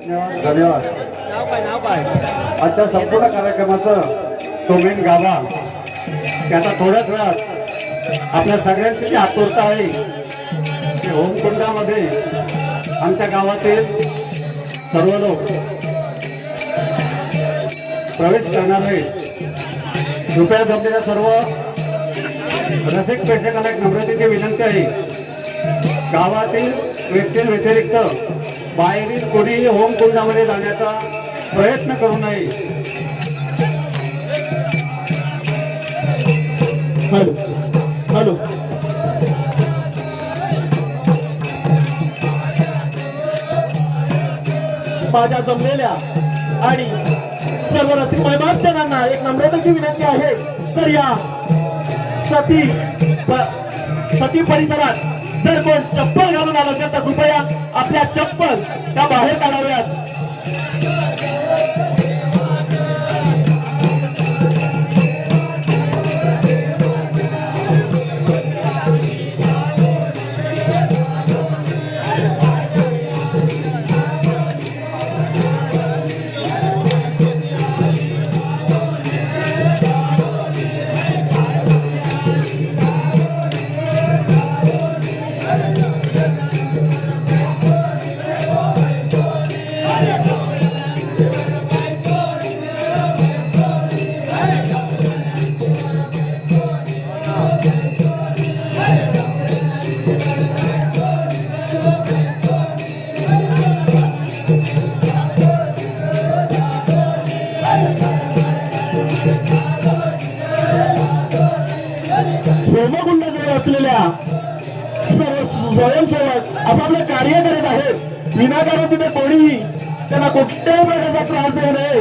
धन्यवाद. आजच्या संपूर्ण कार्यक्रमाचं तो मेन गाभा की थोड्याच वेळात आपल्या सगळ्यांची जी आतुरता आहे की होमकुंडामध्ये आमच्या गावातील सर्व लोक प्रवेश करणार आहेत. कृपया जमलेल्या सर्व रसिक प्रेक्षकांना एक नम्रतेची विनंती आहे. गावातील व्यक्तींव्यतिरिक्त बाहेरील कोणीही होमकुंडामध्ये जाण्याचा प्रयत्न करू नये. हॅलो. हॅलो. माझ्या जमलेल्या आणि सर्व रसिक महिमाजनांना एक नम्रताची विनंती आहे. तर या सती सती परिसरात जर कोण चप्पल घालून आलं. असेल तर कृपया आपल्या चप्पल त्या बाहेर काढाव्यात. असलेल्या सर्व स्वयंसेवक आपापले कार्य करीत आहेत. विनाकारण तिथे कोणीही त्यांना कुठल्याही प्रकारचा त्रास देऊ नये.